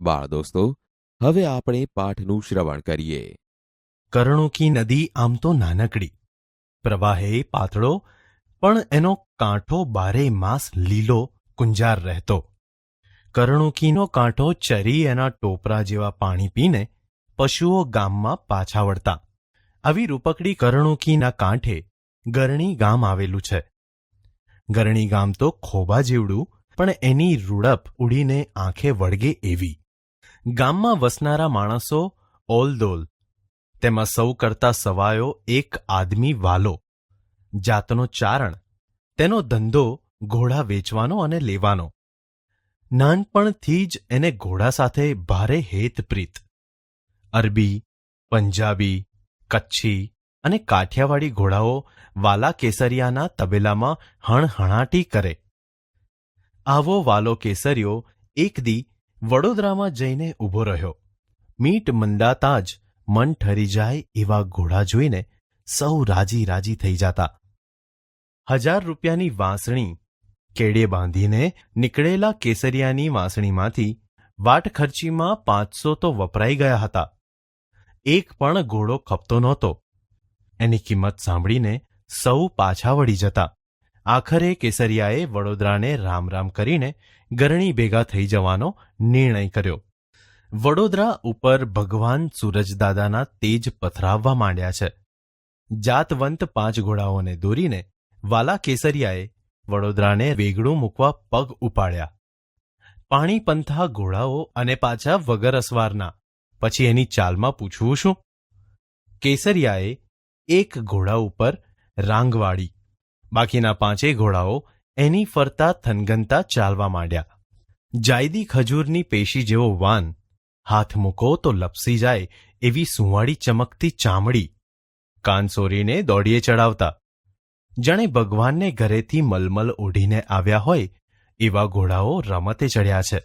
બાળ દોસ્તો, હવે આપણે પાઠનું શ્રવણ કરીએ. કરણુકી નદી આમ તો નાનકડી. પ્રવાહે પાતળો, પણ એનો કાંઠો બારે માસ લીલો કુંજાર રહેતો. કરણુકીનો કાંઠો ચરી એના ટોપરા જેવા પાણી પીને પશુઓ ગામમાં પાછા વળતા. આવી રૂપકડી કરણુકીના કાંઠે ગરણી ગામ આવેલું છે. ગરણી ગામ તો ખોબા જેવડું, પણ એની રૂડપ ઉડીને આંખે વળગે એવી. ગામમાં વસનારા માણસો ઓલદોલ, તેમાં સૌ કરતા સવાયો એક આદમી વાલો. જાતનો ચારણ, તેનો ધંધો ઘોડા વેચવાનો અને લેવાનો. નાનપણથી જ એને ઘોડા સાથે ભારે હેતપ્રીત. અરબી, પંજાબી, કચ્છી અને કાઠિયાવાડી ઘોડાઓ વાલા કેસરિયાના તબેલામાં હણહણાટી કરે. આવો વાલો કેસરિયો એક દી વડોદરામાં જઈને ઊભો રહ્યો. મીટ મંડાતા જ મન ઠરી જાય એવા ઘોડા જોઈને સૌ રાજી રાજી થઈ જતા. હજાર રૂપિયાની વાંસણી કેડે બાંધીને નીકળેલા કેસરિયાની વાંસણીમાંથી વાટ ખર્ચીમાં પાંચસો તો વપરાઈ ગયા હતા. એક પણ ઘોડો ખપતો નહોતો. એની કિંમત સાંભળીને સૌ પાછા વળી જતા. આખરે કેસરિયાએ વડોદરાને રામ રામ કરીને ગરણી ભેગા થઈ જવાનો નિર્ણય કર્યો. વડોદરા ઉપર ભગવાન સૂરજદાદાના તેજ પથરાવવા માંડ્યા છે. જાતવંત પાંચ ઘોડાઓને દોરીને વાલા કેસરિયાએ વડોદરાને વેગળું મૂકવા પગ ઉપાડ્યા. પાણીપંથા ઘોડાઓ અને પાછા વગર અસવારના. પછી એની ચાલમાં પૂછવું શું? કેસરિયાએ એક ઘોડા ઉપર રાંગવાળી બાકીના પાંચેય ઘોડાઓ એની ફરતા થનગનતા ચાલવા માંડ્યા. જાયદી ખજૂરની પેશી જેવો વાન, હાથ મૂકો તો લપસી જાય એવી સુંવાળી ચમકતી ચામડી કાનસોરીને દોડીએ ચડાવતા. જાણે ભગવાનને ઘરેથી મલમલ ઓઢીને આવ્યા હોય એવા ઘોડાઓ રમતે ચડ્યા છે.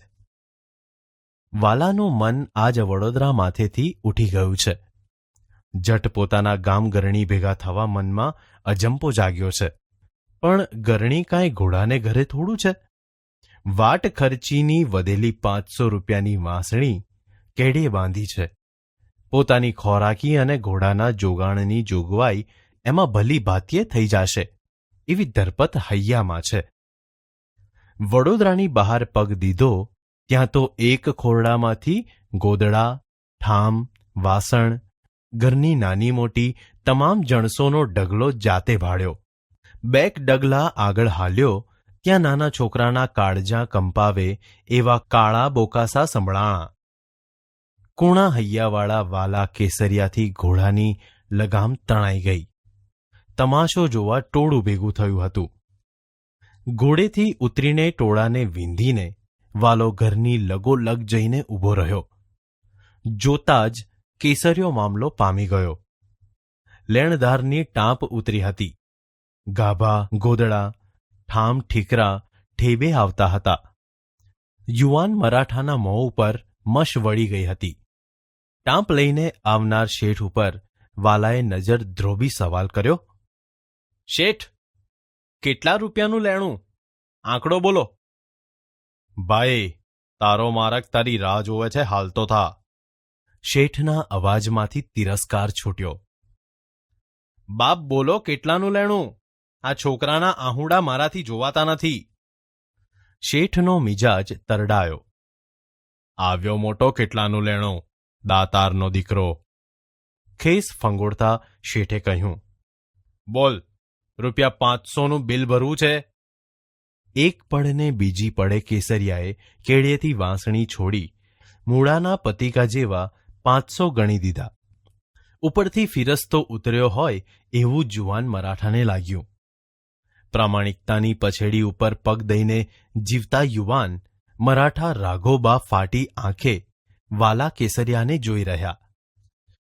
વાલાનું મન આજ વડોદરા માથેથી ઉઠી ગયું છે. જટ પોતાના ગામ ગરણી ભેગા થવા મનમાં અજંપો જાગ્યો છે. પણ ગરણી કાંઈ ઘોડાને ઘરે થોડું છે? વાટ ખર્ચીની વધેલી પાંચસો રૂપિયાની વાંસણી કેડે બાંધી છે? પોતાની ખોરાકી અને ઘોડાના જોગાણની જોગવાઈ એમાં ભલી ભાતીએ થઈ જશે, એવી ધરપત હૈયામાં છે. વડોદરાની બહાર પગ દીધો, ત્યાં તો એક ખોરડામાંથી ગોદડા, ઠામ, વાસણ, ઘરની નાની મોટી તમામ જણસોનો ડગલો જાતે ભાળ્યો બેક ડગલા આગળ હાલ્યો, ત્યાં નાના છોકરાના કાળજા કંપાવે એવા કાળા બોકાસા સંભળાણા. કુણા હૈયાવાળા વાલા કેસરિયાથી ઘોડાની લગામ તણાઈ ગઈ. તમાશો જોવા ટોળું ભેગું થયું હતું. ઘોડેથી ઉતરીને ટોળાને વીંધીને વાલો ઘરની લગોલગ જઈને ઊભો રહ્યો. જોતા જ કેસરિયો મામલો પામી ગયો. લેણદારની ટાંપ ઉતરી હતી. ગાભા, ગોદડા, ઠામ, ઠીકરા, ઠેબે આવતા હતા. યુવાન મરાઠાના મોં ઉપર મશ વળી ગઈ હતી. ટાંપ લઈને આવનાર શેઠ ઉપર વાલાએ નજર ધ્રોબી સવાલ કર્યો, શેઠ, કેટલા રૂપિયાનું લેણું? આંકડો બોલો. ભાઈ, તારો મારક તારી રાહ જોવે છે હાલતો થા. શેઠના અવાજમાંથી તિરસ્કાર છૂટ્યો. બાપ બોલો, કેટલાનું લેણું? આ છોકરાના આહુડા મારાથી જોવાતા નથી. શેઠનો મિજાજ તરડાયો. આવ્યો મોટો કેટલાનું લેણો, દાતારનો દીકરો. ખેસ ફંગોળતા શેઠે કહ્યું. બોલ, રૂપિયા પાંચસોનું બિલ ભરવું છે? એક પડને બીજી પડે કેસરિયાએ કેળિયેથી વાંસણી છોડી મૂળાના પતિકા જેવા પાંચસો ગણી દીધા. ઉપરથી ફિરસ્તો ઉતર્યો હોય એવું જુવાન મરાઠાને લાગ્યું. પ્રામાણિકતાની પછેડી ઉપર પગ દઈને જીવતા યુવાન મરાઠા રાઘોબા ફાટી આંખે વાલા કેસરિયાને જોઈ રહ્યા.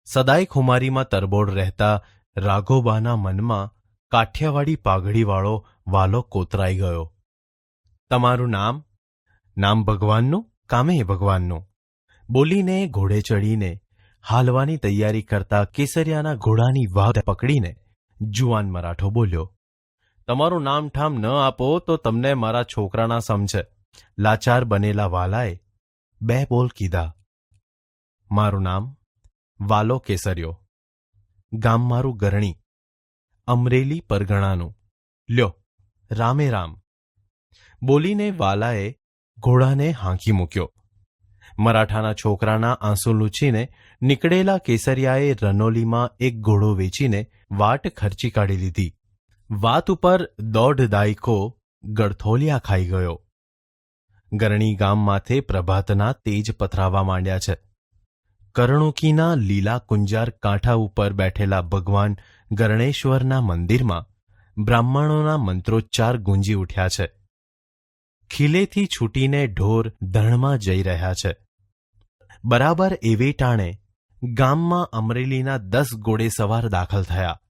સદાય ખુમારીમાં તરબોળ રહેતા રાઘોબાના મનમાં કાઠિયાવાડી પાઘડીવાળો વાલો કોતરાઈ ગયો. તમારું નામ? નામ ભગવાનનું? કામે ભગવાનનું? બોલીને ઘોડે ચડીને હાલવાની તૈયારી કરતા કેસરિયાના ઘોડાની વાઘ પકડીને જુવાન મરાઠો બોલ્યો તમારું નામ ઠામ ન આપો તો તમને મારા છોકરાના સમજે. લાચાર બનેલા વાલાએ બે બોલ કીધા. મારું નામ વાલો કેસરિયો. ગામ મારું ગરણી. અમરેલી પરગણાનું. લ્યો, રામે રામ. બોલીને વાલાએ ઘોડાને હાંકી મૂક્યો. મરાઠાના છોકરાના આંસુ લૂછીને નીકળેલા કેસરિયાએ રનોલીમાં એક ઘોડો વેચીને વાટ ખર્ચી કાઢી લીધી. વાત ઉપર દોઢ દાયકો ગળથોલિયા ખાઈ ગયો. ગરણી ગામમાંથી પ્રભાતના તેજ પથરાવા માંડ્યા છે. કરણુકીના લીલા કુંજાર કાંઠા ઉપર બેઠેલા ભગવાન ગરણેશ્વરના મંદિરમાં બ્રાહ્મણોના મંત્રોચ્ચાર ગુંજી ઉઠ્યા છે. ખીલેથી છૂટીને ઢોર ધણમાં જઈ રહ્યા છે. બરાબર એવે ટાણે ગામમાં અમરેલીના દસ ઘોડે સવાર દાખલ થયા.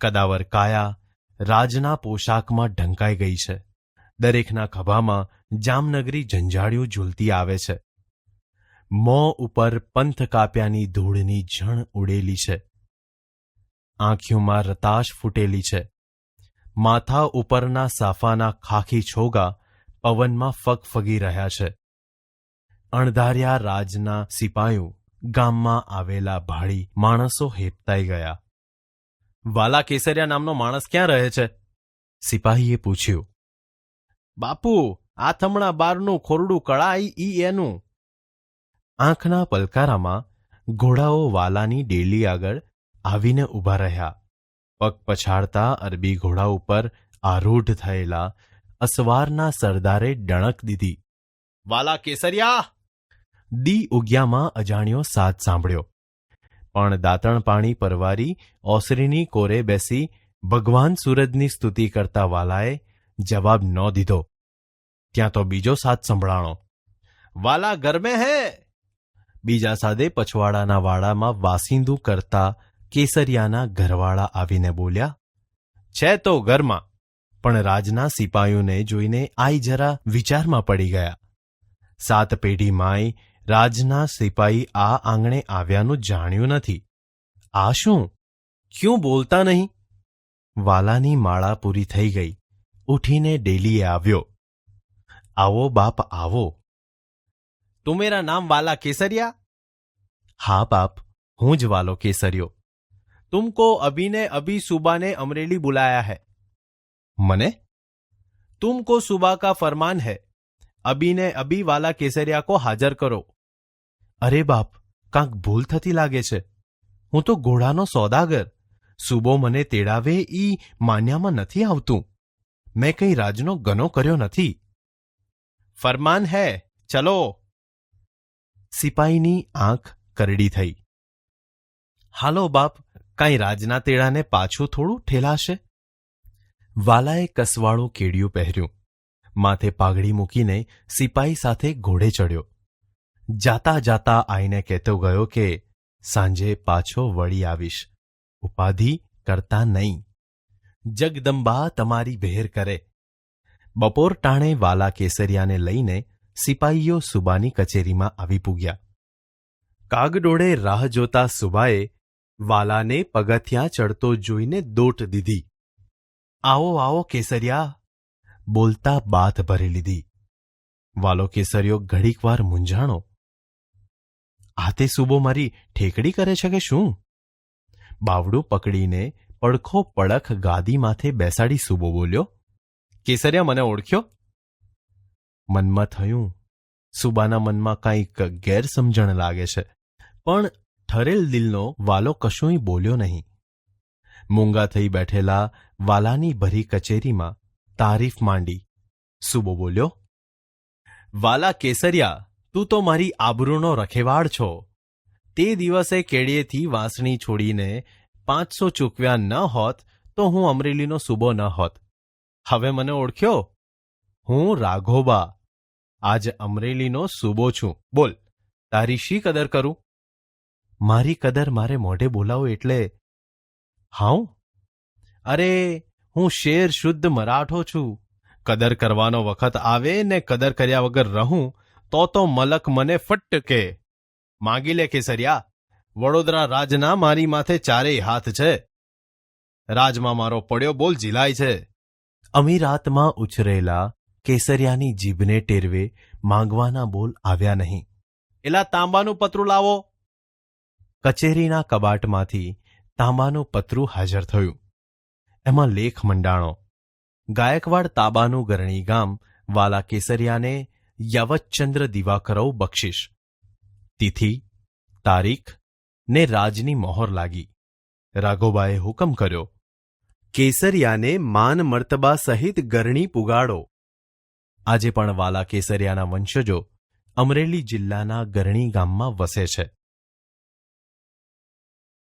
કદાવર કાયા રાજના પોશાકમાં ઢંકાઈ ગઈ છે. દરેકના ખભામાં જામનગરી ઝંઝાળિયું ઝૂલતી આવે છે. મોં ઉપર પંથ કાપ્યાની ધૂળની જણ ઉડેલી છે. આંખીઓમાં રતાશ ફૂટેલી છે. માથા ઉપરના સાફાના ખાખી છોગા પવનમાં ફગફગી રહ્યા છે. અણધાર્યા રાજના સિપાઈઓ ગામમાં આવેલા ભાડી માણસો હેપતાઈ ગયા. વાલા કેસરિયા નામનો માણસ ક્યાં રહે છે? સિપાહીએ પૂછ્યું. બાપુ આ થમણા બારનું ખોરડું કળાઈ ઈ એનું. આંખના પલકારામાં ઘોડાઓ વાલાની ડેલી આગળ આવીને ઊભા રહ્યા. પગ પછાડતા અરબી ઘોડા ઉપર આરૂઢ થયેલા અસવારના સરદારે ડણક દીધી. વાલા કેસરિયા દી ઉગ્યામાં અજાણ્યો સાથ સાંભળ્યો. પણ દાંતણ પાણી પરવારી, ઓસરીની કોરે બેસી, ભગવાન સૂરજની સ્તુતિ કરતા વાલાએ જવાબ ન દીધો. ત્યાં તો બીજો સાથ સંભળાણો. વાલા ગરમે હે? બીજા સાદે પછવાડાના વાડામાં વાસિંદુ કરતા કેસરિયાના ઘરવાળા આવીને બોલ્યા, છે તો ઘરમાં પણ રાજના સિપાહીઓને જોઈને આઈ જરા વિચારમાં પડી ગયા. સાત પેઢી માય રાજના સિપાહી આ આંગણે આવ્યાનું જાણ્યું નથી આ શું ક્યું બોલતા નહીં વાલાની માળા પૂરી થઈ ગઈ ઉઠીને ડેલીએ આવ્યો આવો બાપ આવો તું મેરા નામ વાલા કેસરિયા હા બાપ હું જ વાલો કેસરિયો तुमको अभी ने अभी सुबह ने अमरेली बुलाया है मने तुमको सुबह का फरमान है अभी ने अभी वाला केसरिया को हाजर કરો અરે બાપ, કાંક ભૂલ થતી લાગે છે. હું તો ઘોડાનો સોદાગર. સુબો મને તેડાવે ઈ માન્યામાં નથી આવતું. મેં કંઈ રાજનો ગનો કર્યો નથી. ફરમાન હે, ચલો. સિપાહીની આંખ કરડી થઈ. હાલો બાપ, કાંઈ રાજના તેડાને પાછું થોડું ઠેલાશે? વાલાએ કસવાળું કેડિયું પહેર્યું. માથે પાઘડી મૂકીને સિપાઈ સાથે ઘોડે ચડ્યો. જાતા જાતા આઈને કહેતો ગયો કે, સાંજે પાછો વળી આવીશ. ઉપાધિ કરતા નહીં. જગદંબા તમારી બહેર કરે. બપોર ટાણે વાલા કેસરિયાને લઈને સિપાઈઓ સુબાની કચેરીમાં આવી પૂગ્યા. કાગડોળે રાહ જોતા સુબાએ વાલાને પગથિયાં ચડતો જોઈને દોટ દીધી. આવો આવો કેસરિયા. બોલતા બાથ ભરી લીધી. વાલો કેસરિયો ઘડીકવાર મૂંઝાણો આ તે સુબો મારી ઠેકડી કરે છે કે શું? બાવડું પકડીને પડખો પડખ ગાદી માથે બેસાડી સુબો બોલ્યો, કેસરિયા, મને ઓળખ્યો? મનમાં થયું, સુબાના મનમાં કાંઈક ગેરસમજણ લાગે છે, પણ ઠરેલ દિલનો વાલો કશું બોલ્યો નહીં. મૂંગા થઈ બેઠેલા વાલાની ભરી કચેરીમાં તારીફ માંડી. સુબો બોલ્યો, વાલા કેસરિયા તું તો મારી આબરૂનો રખેવાળ છો. તે દિવસે કેડીએથી વાંસણી છોડીને પાંચસો ચૂકવ્યા ન હોત તો હું અમરેલીનો સુબો ન હોત. હવે મને ઓળખ્યો? હું રાઘોબા. આજ અમરેલીનો સુબો છું. બોલ, તારી શી કદર કરું? મારી કદર મારે મોઢે બોલાવો એટલે હાઉ? અરે, હું શેર શુદ્ધ મરાઠો છું. કદર કરવાનો વખત આવે ને કદર કર્યા વગર રહું તો તો મલક મને ફટ્ટ કે માગી લે કેસરિયા વડોદરા રાજના મારી માથે ચારેય હાથ છે. રાજમાં મારો પડ્યો બોલ ઝીલાય છે. અમીરાતમાં ઉછરેલા કેસરિયાની જીભને ટેરવે માંગવાના બોલ આવ્યા નહીં. એલા તાંબાનું પતરું લાવો. કચેરીના કબાટમાંથી તાંબાનું પતરું હાજર થયું. એમાં લેખ મંડાણો. ગાયકવાડ તાબાનું ગરણી ગામ વાલા કેસરિયાને યવતચંદ્ર દિવાકરવ બક્ષિશ. તિથિ, તારીખ ને રાજની મહોર લાગી. રાઘોબાએ હુકમ કર્યો, કેસરિયાને માન મર્તબા સહિત ગરણી પુગાડો. આજે પણ વાલા કેસરિયાના વંશજો અમરેલી જિલ્લાના ગરણી ગામમાં વસે છે.